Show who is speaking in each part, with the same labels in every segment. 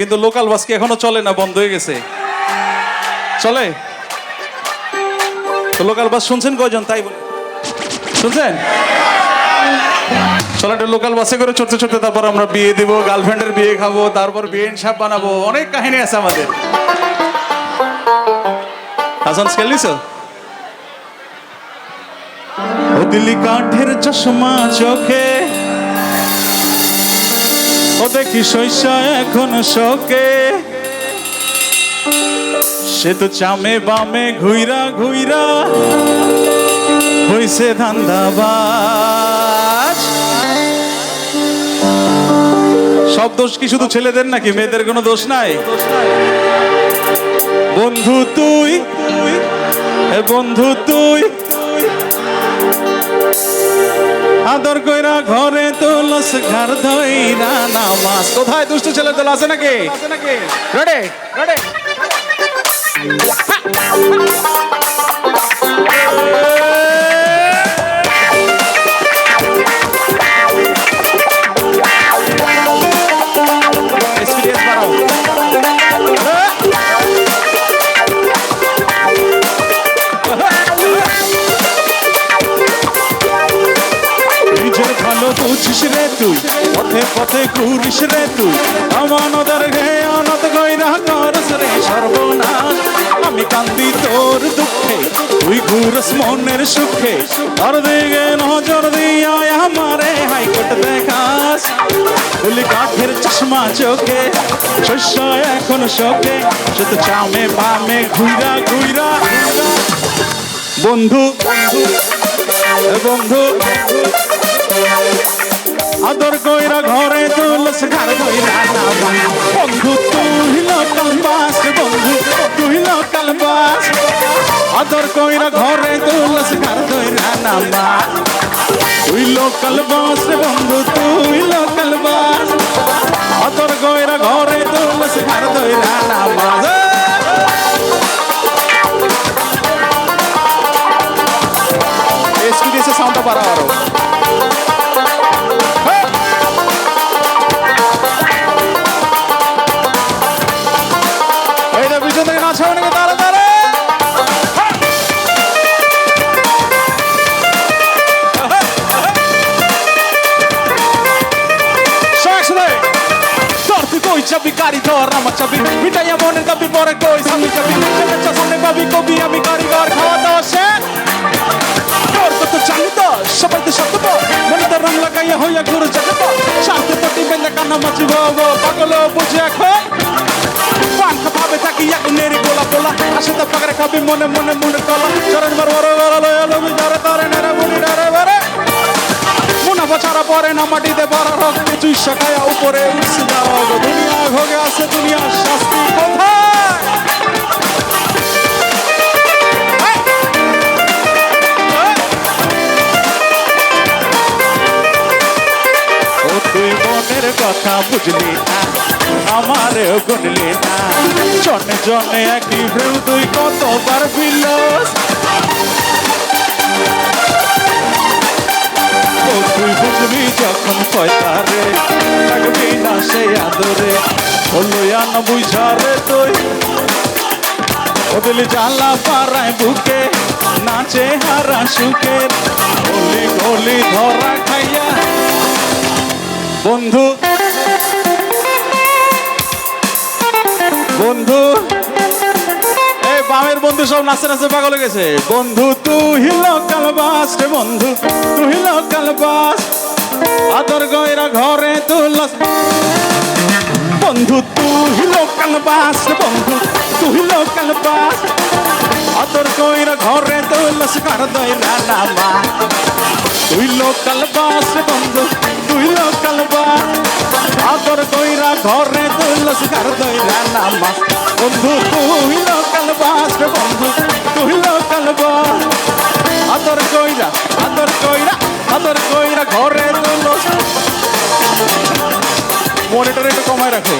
Speaker 1: কিন্তু local bus কি এখনও চলে না বন্ধ হয়ে গেছে? চলে? তো লোকাল বাস শুনছেন কয়জন? তাই বলে। শুনছেন? চলো একটা লোকাল বাসে করে চড়তে চড়তে তারপর আমরা বিয়ে দিব গার্লফ্রেন্ডের বিয়ে খাব, তারপর বিয়ে সাপ বানাবো। অনেক কাহিনী আছে আমাদের। হাসান ও দিল্লি কাঠের চশমা চোখে ও দেখি শৈশা এখন শোকে। সে তো চামে বামে ঘুইরা ঘুইরা হইছে ধান্দাবাজ। সব দোষ কি শুধু ছেলেদের নাকি মেয়েদের কোনো দোষ নাই? বন্ধু তুই বন্ধু তুই আদর কইরা ঘরে তুলস ঘর ধইরা নামাজ। কোথায় দুষ্ট ছেলে দল আছে নাকি? রেডি রেডি বুঝিস রে তুই? পথে পথে ঘুরিস রে তুই? আমানদের গে অনত গইরা করস রে সর্বনাশ। আমি কান্দি তোর দুঃখে, তুই ঘুরস মনের সুখে। আর দিকে নজর দিয়া আমারে হাইকোর্ট দেখাস। বলি কাঠের চশমা চোখে, শস্য এখন শোকে। তো চামে বামে ঘুইরা ঘুইরা। বন্ধু বন্ধু বন্ধু। আদর কইরা ঘরে তুলস ঘর কইরা বন্ধু, তুই লোকাল বাস, বন্ধু, তুই লোকাল বাস। আদর কইরা ঘরে তুলস ঘর কইরা না তুই লোকাল বাস, বন্ধু, তুই লোকাল বাস। আদর কইরা ঘরে তুলস ঘর কইরা না এসপিডিএস সাউন্ডটা বাড়াও আরও। চাবি গাড়ি ধর আমার চাবি মিটাইয়া মনের দাবি পরে কই সামনে চাবি চেপেছা সামনে পাবি কবি আমি কারিগর খাওয়া দাওয়া শেষ তোর কত চালু তো সবাই তো সত্য মনে তো রং লাগাইয়া হইয়া ঘুরে যাবে তো শান্তি প্রতি বেলে কান্না মাছি বাবা পাগল বুঝে এখন পাঙ্খা ভাবে থাকি আগুনের গোলা গোলা আসে তো পাগরে খাবি মনে মনে মনে কলা চরণ বার বড় বড় লয়া লবি ধরে ধরে নেরে বলি মুনাফা ছাড়া পরে না মাটিতে বড় রক্তে চুই শাখায়া উপরে উঠছে যাওয়া দুনিয়া ভোগে আছে, দুনিয়ার শাস্তি তুই মনের কথা বুঝলি না, আমারেও গুনলি না। জনে জনে একই ভ্রেউ তুই কতবার বিলস তুই বুঝবি যখন পয়তারে থাকবি না সেই আদরে। হলো আন বুঝারে তুই। ওদলি জানলা পাড়ায় বুকে নাচে হারা সুখের গলি গলি ধরা খাইয়া। বন্ধু বন্ধু। বামের বন্ধু সব নাচতে নাচতে পাগল গেছে। বন্ধু, তুই লোকাল বাস রে বন্ধু, তুই লোকাল বাস আদর গয়রা ঘরে তুলস। বন্ধু, তুই লোকাল বাস রে বন্ধু, তুই লোকাল বাস আদর গয়রা ঘরে তুলস, কার দয়রা নামা। তুই লোকাল বাস বন্ধু তুই লোকাল বাস। আদর কইরা ঘরে তুলস কার দইরা নামা বন্ধু তুই লোকাল বাস বন্ধু তুই লোকাল বাস। আদর কইরা আদর কইরা আদর কইরা ঘরে তুলস মনিটর একটু কমায় রাখো।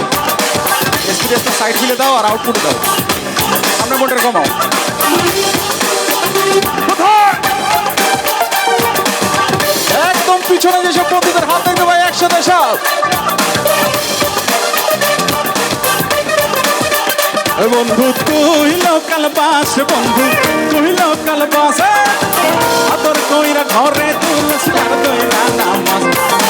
Speaker 1: এক্সপিরিয়েন্সটা সাইড ফিলে দাও আর আউটপুট দাও। সামনে মনিটর কমাও। একসাথে সব। বন্ধু, তুই লোকাল বাস, বন্ধু, তুই লোকাল বাস আতর তুই ঘরে তুলস, আর দইরা নামাজ।